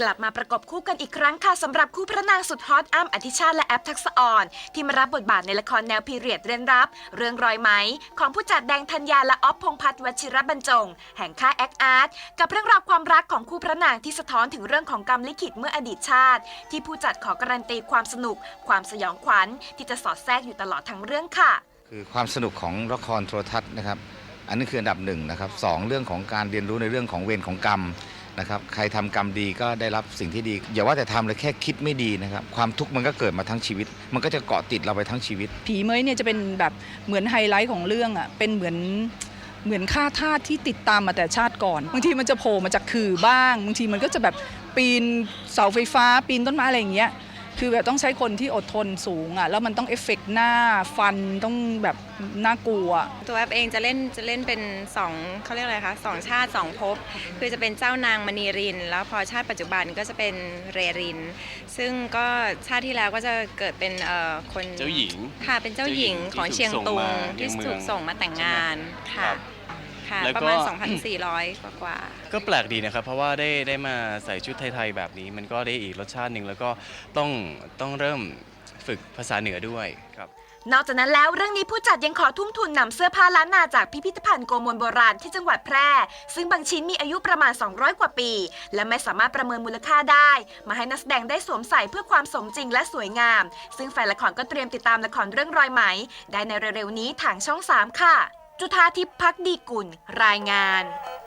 กลับมาประกบคู่กันอีกครั้งค่ะสำหรับคู่พระนางสุดฮอตอ้ำอธิชาติและแอปทักษะออน ที่มารับบทบาทในละครแนวพีเรียดเร้นรับ เรื่องรอยไหม ของผู้จัดแดงธัญญาและออฟพงพัฒน์วชิรบรรจง แห่งค่ายแอคอาร์ตกับเรื่องราวความรักของคู่พระนางที่สะท้อนถึงเรื่องของกรรมลิขิตเมื่ออดีตชาติ ที่ผู้จัดขอการันตีความสนุก ความสยองขวัญ ที่จะสอดแทรกอยู่ตลอดทั้งเรื่องค่ะ คือความสนุกของละครโทรทัศน์นะครับอันนี้คืออันดับหนึ่งนะครับสองเรื่องของการเรียนรู้ในเรื่องของเวรของกรรม นะครับใครทำกรรมดีก็ได้รับสิ่งที่ดี อย่าว่าแต่ทำเลยแค่คิดไม่ดีนะครับ ความทุกข์มันก็เกิดมาทั้งชีวิต มันก็จะเกาะติดเราไปทั้งชีวิต ผีเมยเนี่ยจะเป็นแบบเหมือนไฮไลท์ของเรื่องอะเป็นเหมือนเหมือนค่าทาสที่ติดตามมาแต่ชาติก่อนบางทีมันจะโผล่มาจากขื่อบ้างบางทีมันก็จะแบบปีนเสาไฟฟ้า ปีนต้นไม้อะไรอย่างเงี้ย คือแบบต้องใช้คนที่อดทนสูงอะแล้วมันต้องเอฟเฟกต์หน้าฟันต้องแบบน่ากลัว ตัวแอปเองจะเล่นจะเล่นเป็นสองเขาเรียกอะไรคะสองชาติสองภพคือจะเป็นเจ้านางมณีริน แล้วพอชาติปัจจุบันก็จะเป็นเรริน ซึ่งก็ชาติที่แล้วก็จะเกิดเป็นเอ่อคนเจ้าหญิงค่ะเป็นเจ้าหญิงเจ้าหญิงของเชียงตุงที่ที่ถูกส่งมาถูกส่งมาแต่งงานค่ะ ครับค่ะ แล้วก็ประมาณ 2,400 กว่ากว่าๆก็แปลกดีนะครับ เพราะว่าได้ได้มาใส่ชุดไทยๆแบบนี้ มันก็ได้อีกรสชาติหนึ่งแล้วก็ต้องต้องเริ่มฝึกภาษาเหนือด้วยครับ นอกจากนั้นแล้วเรื่องนี้ผู้จัดยังขอทุ่มทุนนำเสื้อผ้าล้านนาจากพิพิธภัณฑ์โกมลโบราณที่จังหวัดแพร่ ซึ่งบางชิ้นมีอายุประมาณ 200 กว่าปี และไม่สามารถประเมินมูลค่าได้ มาให้นักแสดงได้สวมใส่เพื่อความสมจริงและสวยงาม ซึ่งแฟนละครก็เตรียมติดตามละครเรื่องรอยไหม ได้ในเร็วๆนี้ทางช่อง 3 ค่ะ จุธาทิพย์พักดีกุลรายงาน